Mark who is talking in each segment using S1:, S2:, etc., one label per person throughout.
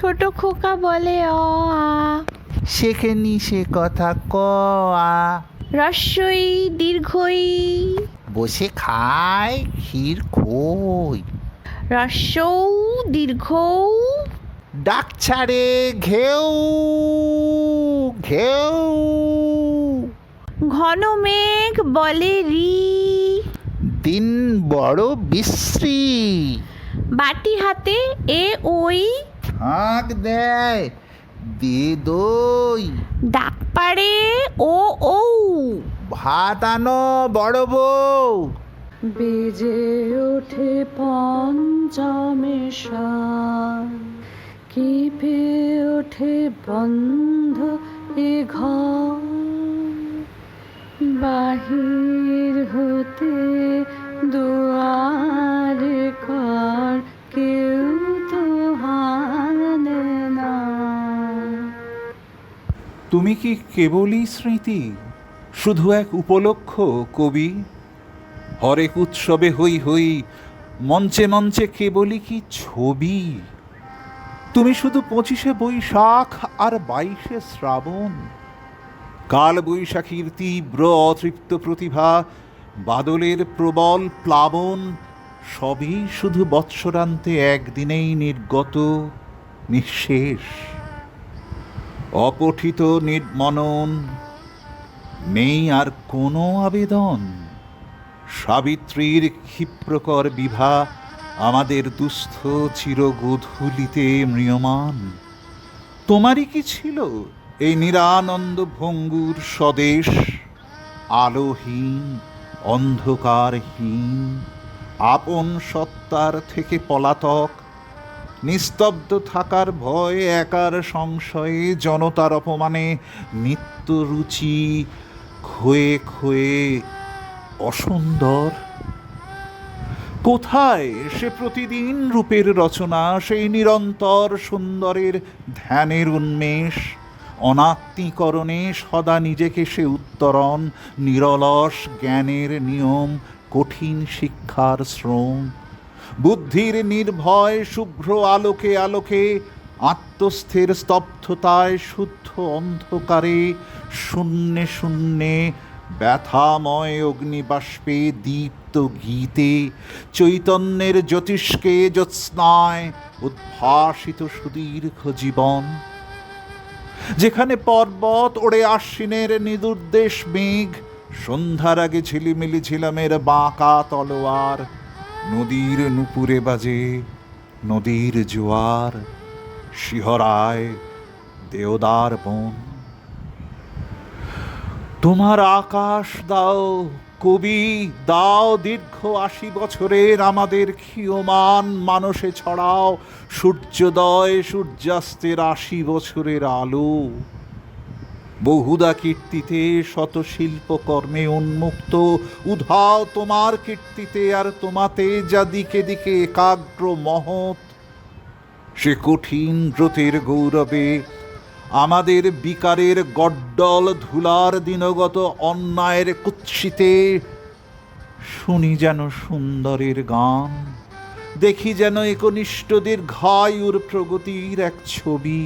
S1: ছোট খোকা বলে অ আ।
S2: শেখেনি সে কথা ক আ।
S1: রস্যই দীর্ঘই।
S2: বসে খায় ক্ষীর খই।
S1: রস্যৌ দীর্ঘ
S2: ডাক ছাড়ে ঘেউ ঘেউ।
S1: ঘন মেঘ বলে রি।
S2: দিন বড় বিশ্রী।
S1: বাটি হাতে এ ওই
S2: হাঁক দেয় দে দই।
S1: ডাক পাড়ে ও ও
S2: ভাত আনো বড় বউ।
S3: বেজে ওঠে পঞ্চমেশা। কেঁপে ওঠে বন্ধ এ ঘর। বাহির হতে দুয়ারে
S4: তুমি কি কেবলই স্মৃতি? শুধু এক উপলক্ষ কবি? হরেক উৎসবে হই হই, মঞ্চে মঞ্চে কেবলই কি ছবি? তুমি শুধু পঁচিশে বৈশাখ আর বাইশে শ্রাবণ। কাল বৈশাখীর তীব্র অতৃপ্ত প্রতিভা, বাদলের প্রবল প্লাবন, সবই শুধু বৎসরান্তে একদিনেই নির্গত, নিঃশেষ। অপঠিত নির্মনন। নেই আর কোনো আবেদন। সাবিত্রীর ক্ষিপ্রকর বিভা আমাদের দুস্থ চিরগোধূলিতে ম্রিয়মান। তোমারই কি ছিল এই নিরানন্দ ভঙ্গুর স্বদেশ? আলোহীন, অন্ধকারহীন, আপন সত্তার থেকে পলাতক নিস্তব্ধ থাকার ভয় একার সংশয়ে জনতার অপমানে নিত্য রুচি ক্ষয়ে ক্ষয়ে অসুন্দর। কোথায় সে প্রতিদিন রূপের রচনা, সেই নিরন্তর সুন্দরের ধ্যানের উন্মেষ? অনাত্মীকরণে সদা নিজেকে সে উত্তরণ, নিরলস জ্ঞানের নিয়ম, কঠিন শিক্ষার শ্রম। বুদ্ধির নির্ভয় শুভ্র আলোকে আলোকে, আত্মস্থের স্তব্ধতায় শুদ্ধ অন্ধকারে শূন্যে শূন্যে ব্যথাময় অগ্নিবাষ্পে দীপ্ত গীতে, চৈতন্যের জ্যোতিষ্কে জ্যোৎস্নায় উদ্ভাসিত সুদীর্ঘ জীবন। যেখানে পর্বত ওড়ে আশ্বিনের নিদুর্দেশ মেঘ, সন্ধ্যার আগে ঝিলিমিলি ঝিলামের বাঁকা তলোয়ার নদীর নুপুরে বাজে, নদীর জোয়ার, শিহরায় দেওদার বন। তোমার আকাশ দাও, কবি, দাও দীর্ঘ আশি বছরের আমাদের ক্ষীয়মান মানসে ছড়াও, সূর্যোদয় সূর্যাস্তের আশি বছরের আলো। বহুদা কীর্তিতে শত শিল্পকর্মে উন্মুক্ত, উধাও তোমার কীর্তিতে আর তোমাতে যা দিকে দিকে একাগ্র মহৎ। সে কঠিন ব্রতের গৌরবে, আমাদের বিকারের গড্ডল ধুলার দিনগত অন্যায়ের কুৎসিতে, শুনি যেন সুন্দরের গান, দেখি যেন একনিষ্ঠদের ঘায়ুর প্রগতির এক ছবি।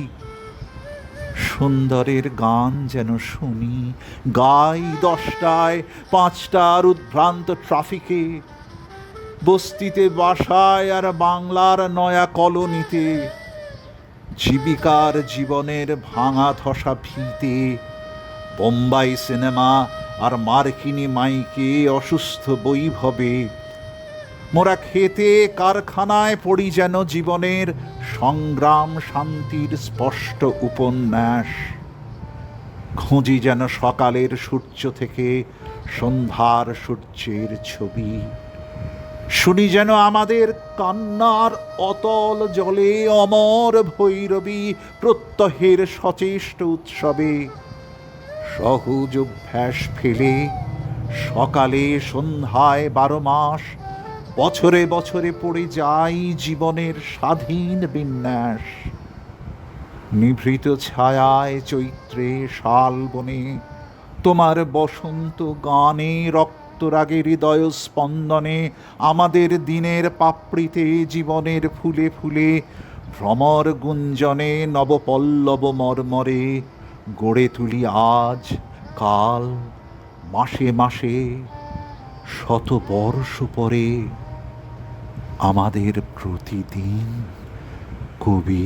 S4: সুন্দরের গান যেন শুনি। গাই দশটায় পাঁচটার উদ্ভ্রান্ত ট্রাফিকে বস্তিতে, বাসায় আর বাংলার নয়া কলোনিতে। জীবিকার জীবনের ভাঙা ধসা ভিতে বোম্বাই সিনেমা আর মার্কিনী মাইকে অসুস্থ বৈভবে। মোরা খেতে কারখানায় পড়ি যেন জীবনের সংগ্রাম শান্তির স্পষ্ট উপন্যাস। খুঁজি যেন সকালের সূর্য থেকে সন্ধ্যার সূর্যের ছবি। শুনি যেন আমাদের কান্নার অতল জলে অমর ভৈরবী প্রত্যহের সচেষ্ট উৎসবে সহজ অভ্যাস ফেলে সকালে সন্ধ্যায় বারো মাস বছরে বছরে পড়ে যাই জীবনের স্বাধীন বিন্যাস। নিভৃত ছায়ায় চৈত্রে শাল বনে তোমার বসন্ত গানে রক্তরাগে হৃদয় স্পন্দনে আমাদের দিনের পাপড়িতে জীবনের ফুলে ফুলে ভ্রমর গুঞ্জনে নবপল্লব মর্মরে গড়ে তুলি আজ, কাল, মাসে মাসে শত বর্ষ পরে। আমাদের প্রতিদিন কবি